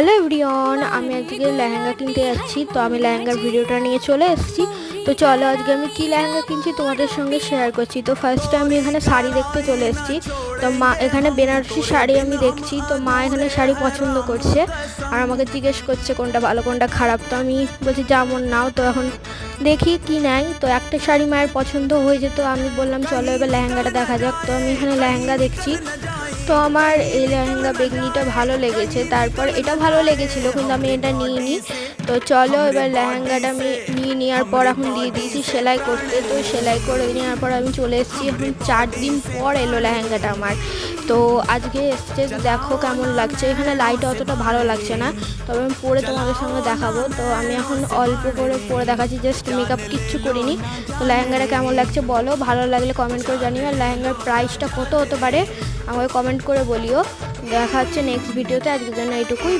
Hello everyone, আমি আজকে লেহেঙ্গা কিনতে যাচ্ছি। তো আমি লেহেঙ্গার ভিডিওটা নিয়ে চলে এসেছি। তো চলো আজকে আমি কি লেহেঙ্গা কিনছি তোমাদের সঙ্গে শেয়ার করছি। তো ফার্স্টে আমি এখানে শাড়ি দেখতে চলে এসেছি। তো মা, এখানে বেনারসি শাড়ি আমি দেখছি। তো মা এখানে শাড়ি পছন্দ করছে। আর আমাকে জিজ্ঞেস করছে, কোনটা ভালো, কোনটা খারাপ? তো আমি বলছি যেমন নাও। তো এখন দেখি কি নেয়। তো একটা শাড়ি মায়ের পছন্দ হয়ে যেত আমি বললাম, চলো এবার লেহেঙ্গাটা দেখা যাক। তো আমি এখানে লেহেঙ্গা দেখছি। তো আমার এই লেহেঙ্গা বেগনিটা ভালো লেগেছে, তারপর এটা ভালো লেগেছিলো, কিন্তু আমি এটা নিইনি। তো চলো এবার লেহেঙ্গাটা আমি নিয়ে নেওয়ার পর এখন দিয়ে দিয়েছি সেলাই করতে। তো সেলাই করে নেওয়ার পর আমি চলে এসেছি। এখন চার দিন পর এলো লেহেঙ্গাটা আমার। তো আজকে এসছে, দেখো কেমন লাগছে। এখানে লাইট অতটা ভালো লাগছে না। তবে আমি পরে তোমাদের সঙ্গে দেখাবো। তো আমি এখন অল্প করে পরে দেখাচ্ছি। জাস্ট মেকআপ কিচ্ছু করিনি। তো লেহেঙ্গাটা কেমন লাগছে বলো। ভালো লাগলে কমেন্ট করে জানিও। আর লেহেঙ্গার প্রাইসটা কত হতে পারে, আমাকে কমেন্ট করে বলিও। দেখা হচ্ছে নেক্সট ভিডিওতে আজকের জন্য এইটুকুই।